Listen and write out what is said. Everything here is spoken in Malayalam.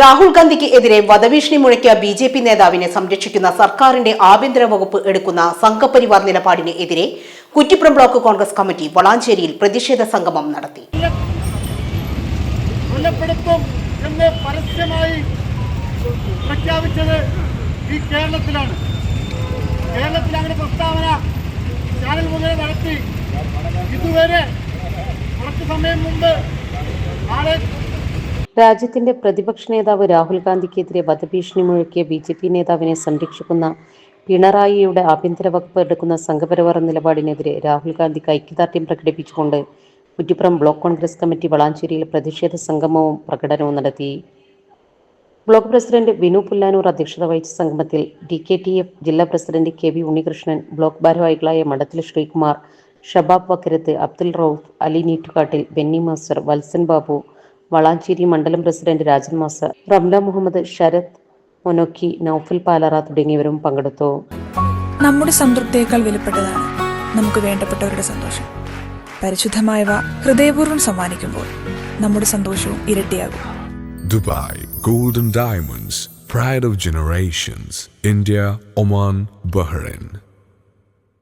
രാഹുൽ ഗാന്ധിക്ക് എതിരെ വധഭീഷണി മുഴക്കിയ ബി ജെ പി നേതാവിനെ സംരക്ഷിക്കുന്ന സർക്കാരിന്റെ ആഭ്യന്തര വകുപ്പ് എടുക്കുന്ന സംഘപരിവാർ നിലപാടിന് എതിരെ കുറ്റിപ്പുറം ബ്ലോക്ക് കോൺഗ്രസ് കമ്മിറ്റി വളാഞ്ചേരിയിൽ പ്രതിഷേധ സംഗമം നടത്തി. പരസ്യമായി ഈ കേരളത്തിലാണ്. കേരളത്തിൽ അങ്ങനെ പ്രസ്താവന ചാനൽ ഇതുവരെ കുറച്ച് സമയം മുമ്പ് ആളെ രാജ്യത്തിന്റെ പ്രതിപക്ഷ നേതാവ് രാഹുൽ ഗാന്ധിക്കെതിരെ വധഭീഷണി മുഴക്കിയ ബി ജെ പി നേതാവിനെ സംരക്ഷിക്കുന്ന പിണറായിയുടെ ആഭ്യന്തര വകുപ്പ് എടുക്കുന്ന സംഘപരിവാർ നിലപാടിനെതിരെ രാഹുൽ ഗാന്ധിക്ക് ഐക്യദാർഢ്യം പ്രകടിപ്പിച്ചുകൊണ്ട് കുറ്റിപ്പുറം ബ്ലോക്ക് കോൺഗ്രസ് കമ്മിറ്റി വളാഞ്ചേരിയിൽ പ്രതിഷേധ സംഗമവും പ്രകടനവും നടത്തി. ബ്ലോക്ക് പ്രസിഡന്റ് വിനു പുല്ലാനൂർ അധ്യക്ഷത വഹിച്ച സംഗമത്തിൽ ഡി കെ ടി എഫ് ജില്ലാ president K V Unnikrishnan block ഭാരവാഹികളായ മഠത്തിൽ ശ്രീകുമാർ ഷബാബ് വക്കരത്ത് അബ്ദുൽ റൌഫ് അലി നീറ്റുകാട്ടിൽ ബെന്നി മാസ്റ്റർ വത്സൻ ബാബു വളാഞ്ചേരി മണ്ഡലം പ്രസിഡന്റ് രാജൻ മാസ് റംല മുഹമ്മദ് ശരത് മൊനോക്കി നൌഫൽ പാലറ തുടങ്ങിയവരും പങ്കെടുത്തു. നമ്മുടെ സംതൃപ്തിയേക്കാൾ വിലപ്പെട്ടതാണ് നമുക്ക് വേണ്ടപ്പെട്ടവരുടെ സന്തോഷം. പരിശുദ്ധമായവ ഹൃദയപൂർവം സമ്മാനിക്കുമ്പോൾ നമ്മുടെ സന്തോഷവും ഇരട്ടിയാകും. Dubai golden diamonds pride of generations India Oman Bahrain.